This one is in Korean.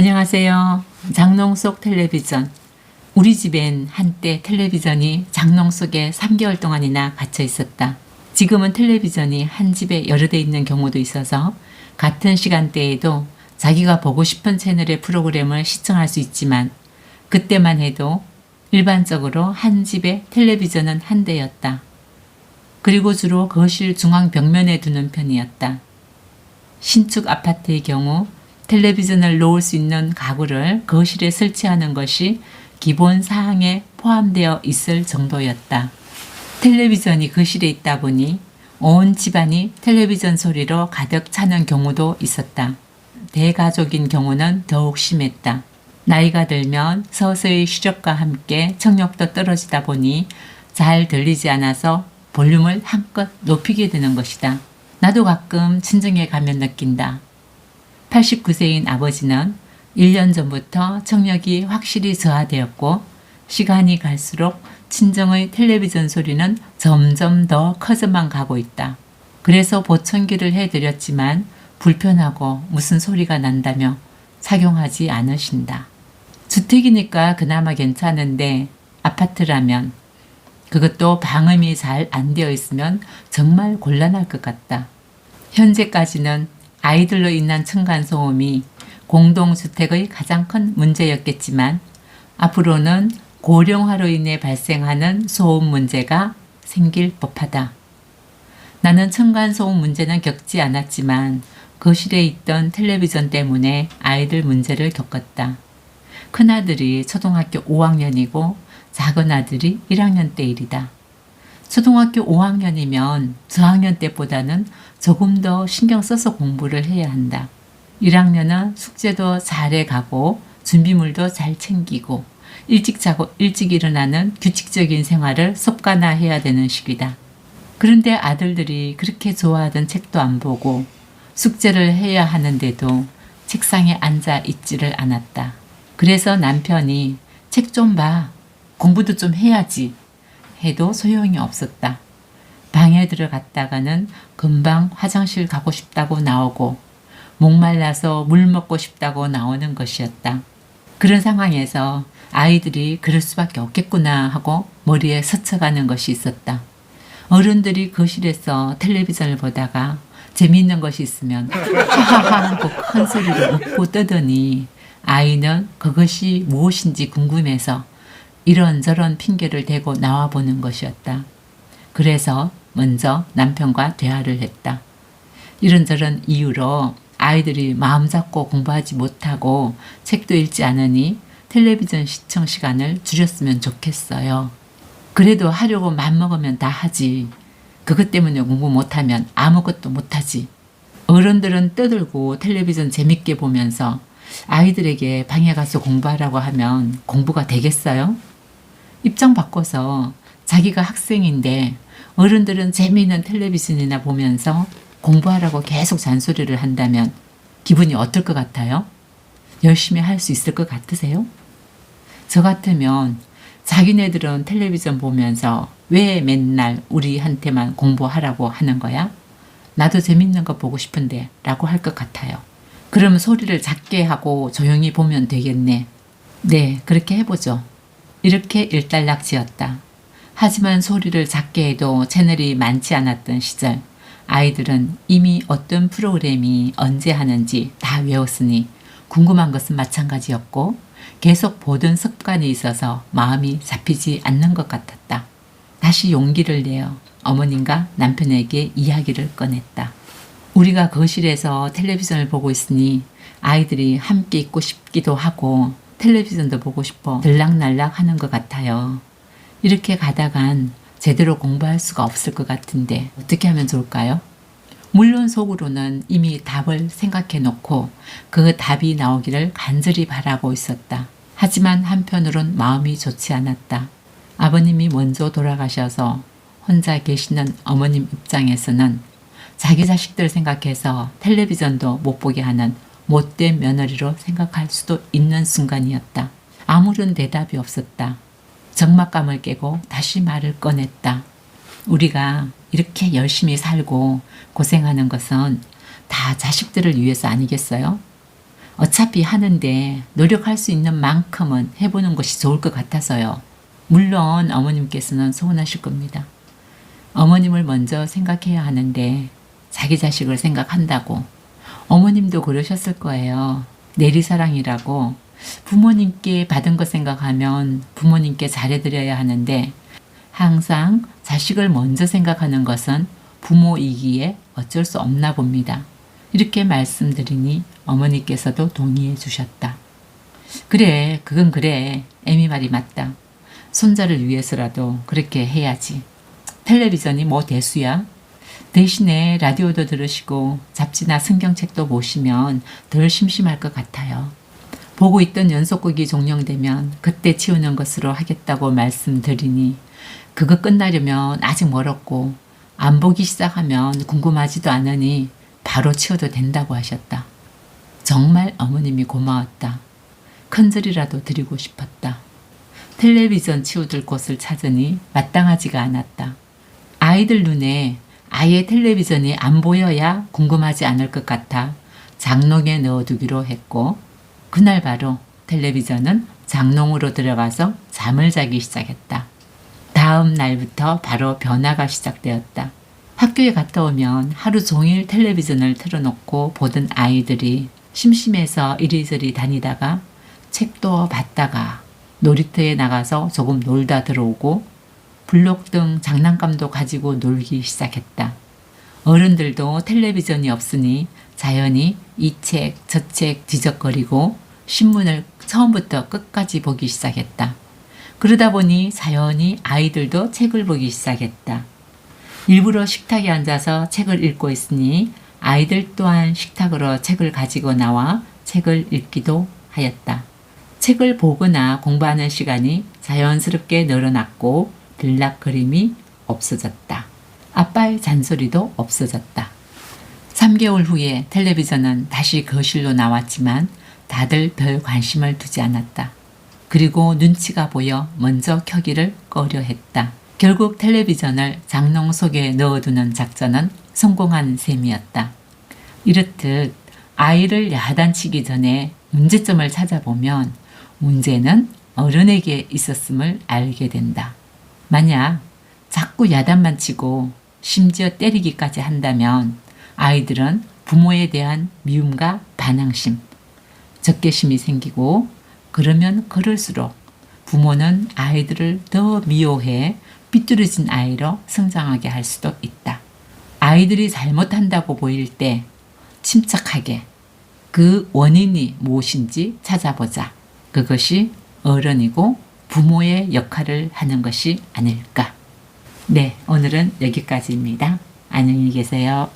안녕하세요. 장롱 속 텔레비전. 우리 집엔 한때 텔레비전이 장롱 속에 3개월 동안이나 갇혀 있었다. 지금은 텔레비전이 한 집에 여러 대 있는 경우도 있어서 같은 시간대에도 자기가 보고 싶은 채널의 프로그램을 시청할 수 있지만 그때만 해도 일반적으로 한 집에 텔레비전은 한 대였다. 그리고 주로 거실 중앙 벽면에 두는 편이었다. 신축 아파트의 경우 텔레비전을 놓을 수 있는 가구를 거실에 설치하는 것이 기본 사항에 포함되어 있을 정도였다. 텔레비전이 거실에 있다 보니 온 집안이 텔레비전 소리로 가득 차는 경우도 있었다. 대가족인 경우는 더욱 심했다. 나이가 들면 서서히 시력과 함께 청력도 떨어지다 보니 잘 들리지 않아서 볼륨을 한껏 높이게 되는 것이다. 나도 가끔 친정에 가면 느낀다. 89세인 아버지는 1년 전부터 청력이 확실히 저하되었고 시간이 갈수록 친정의 텔레비전 소리는 점점 더 커져만 가고 있다. 그래서 보청기를 해드렸지만 불편하고 무슨 소리가 난다며 착용하지 않으신다. 주택이니까 그나마 괜찮은데 아파트라면 그것도 방음이 잘 안 되어 있으면 정말 곤란할 것 같다. 현재까지는 아이들로 인한 층간소음이 공동주택의 가장 큰 문제였겠지만 앞으로는 고령화로 인해 발생하는 소음 문제가 생길 법하다. 나는 층간소음 문제는 겪지 않았지만 거실에 있던 텔레비전 때문에 아이들 문제를 겪었다. 큰아들이 초등학교 5학년이고 작은 아들이 1학년 때 일이다. 초등학교 5학년이면 저학년 때보다는 조금 더 신경 써서 공부를 해야 한다. 1학년은 숙제도 잘해 가고 준비물도 잘 챙기고 일찍 자고 일찍 일어나는 규칙적인 생활을 습관화해야 되는 시기다. 그런데 아들들이 그렇게 좋아하던 책도 안 보고 숙제를 해야 하는데도 책상에 앉아 있지를 않았다. 그래서 남편이 책 좀 봐. 공부도 좀 해야지. 해도 소용이 없었다. 방에 들어갔다가는 금방 화장실 가고 싶다고 나오고 목말라서 물 먹고 싶다고 나오는 것이었다. 그런 상황에서 아이들이 그럴 수밖에 없겠구나 하고 머리에 스쳐가는 것이 있었다. 어른들이 거실에서 텔레비전을 보다가 재미있는 것이 있으면 하하하 하고 큰 소리로 웃고 떠더니 아이는 그것이 무엇인지 궁금해서 이런저런 핑계를 대고 나와보는 것이었다. 그래서 먼저 남편과 대화를 했다. 이런저런 이유로 아이들이 마음 잡고 공부하지 못하고 책도 읽지 않으니 텔레비전 시청 시간을 줄였으면 좋겠어요. 그래도 하려고 맘먹으면 다 하지. 그것 때문에 공부 못하면 아무것도 못하지. 어른들은 떠들고 텔레비전 재밌게 보면서 아이들에게 방에 가서 공부하라고 하면 공부가 되겠어요? 입장 바꿔서 자기가 학생인데 어른들은 재미있는 텔레비전이나 보면서 공부하라고 계속 잔소리를 한다면 기분이 어떨 것 같아요? 열심히 할 수 있을 것 같으세요? 저 같으면 자기네들은 텔레비전 보면서 왜 맨날 우리한테만 공부하라고 하는 거야? 나도 재밌는 거 보고 싶은데 라고 할 것 같아요. 그럼 소리를 작게 하고 조용히 보면 되겠네. 네, 그렇게 해보죠. 이렇게 일단락 지었다. 하지만 소리를 작게 해도 채널이 많지 않았던 시절, 아이들은 이미 어떤 프로그램이 언제 하는지 다 외웠으니 궁금한 것은 마찬가지였고, 계속 보던 습관이 있어서 마음이 잡히지 않는 것 같았다. 다시 용기를 내어 어머님과 남편에게 이야기를 꺼냈다. 우리가 거실에서 텔레비전을 보고 있으니 아이들이 함께 있고 싶기도 하고 텔레비전도 보고 싶어 들락날락 하는 것 같아요. 이렇게 가다간 제대로 공부할 수가 없을 것 같은데 어떻게 하면 좋을까요? 물론 속으로는 이미 답을 생각해 놓고 그 답이 나오기를 간절히 바라고 있었다. 하지만 한편으론 마음이 좋지 않았다. 아버님이 먼저 돌아가셔서 혼자 계시는 어머님 입장에서는 자기 자식들 생각해서 텔레비전도 못 보게 하는 못된 며느리로 생각할 수도 있는 순간이었다. 아무런 대답이 없었다. 적막감을 깨고 다시 말을 꺼냈다. 우리가 이렇게 열심히 살고 고생하는 것은 다 자식들을 위해서 아니겠어요? 어차피 하는데 노력할 수 있는 만큼은 해보는 것이 좋을 것 같아서요. 물론 어머님께서는 서운하실 겁니다. 어머님을 먼저 생각해야 하는데 자기 자식을 생각한다고 어머님도 그러셨을 거예요. 내리사랑이라고 부모님께 받은 것 생각하면 부모님께 잘해드려야 하는데 항상 자식을 먼저 생각하는 것은 부모이기에 어쩔 수 없나 봅니다. 이렇게 말씀드리니 어머니께서도 동의해 주셨다. 그래, 그건 그래. 애미 말이 맞다. 손자를 위해서라도 그렇게 해야지. 텔레비전이 뭐 대수야? 대신에 라디오도 들으시고 잡지나 성경책도 보시면 덜 심심할 것 같아요. 보고 있던 연속극이 종영되면 그때 치우는 것으로 하겠다고 말씀드리니 그거 끝나려면 아직 멀었고 안 보기 시작하면 궁금하지도 않으니 바로 치워도 된다고 하셨다. 정말 어머님이 고마웠다. 큰절이라도 드리고 싶었다. 텔레비전 치우들 곳을 찾으니 마땅하지가 않았다. 아이들 눈에 아예 텔레비전이 안 보여야 궁금하지 않을 것 같아 장롱에 넣어두기로 했고 그날 바로 텔레비전은 장롱으로 들어가서 잠을 자기 시작했다. 다음 날부터 바로 변화가 시작되었다. 학교에 갔다 오면 하루 종일 텔레비전을 틀어놓고 보던 아이들이 심심해서 이리저리 다니다가 책도 봤다가 놀이터에 나가서 조금 놀다 들어오고 블록 등 장난감도 가지고 놀기 시작했다. 어른들도 텔레비전이 없으니 자연히 이 책, 저 책 뒤적거리고 신문을 처음부터 끝까지 보기 시작했다. 그러다 보니 자연히 아이들도 책을 보기 시작했다. 일부러 식탁에 앉아서 책을 읽고 있으니 아이들 또한 식탁으로 책을 가지고 나와 책을 읽기도 하였다. 책을 보거나 공부하는 시간이 자연스럽게 늘어났고 들락거림이 없어졌다. 아빠의 잔소리도 없어졌다. 3개월 후에 텔레비전은 다시 거실로 나왔지만 다들 별 관심을 두지 않았다. 그리고 눈치가 보여 먼저 켜기를 꺼려 했다. 결국 텔레비전을 장롱 속에 넣어두는 작전은 성공한 셈이었다. 이렇듯 아이를 야단치기 전에 문제점을 찾아보면 문제는 어른에게 있었음을 알게 된다. 만약 자꾸 야단만 치고 심지어 때리기까지 한다면 아이들은 부모에 대한 미움과 반항심, 적개심이 생기고 그러면 그럴수록 부모는 아이들을 더 미워해 삐뚤어진 아이로 성장하게 할 수도 있다. 아이들이 잘못한다고 보일 때 침착하게 그 원인이 무엇인지 찾아보자. 그것이 어른이고 부모의 역할을 하는 것이 아닐까. 네, 오늘은 여기까지입니다. 안녕히 계세요.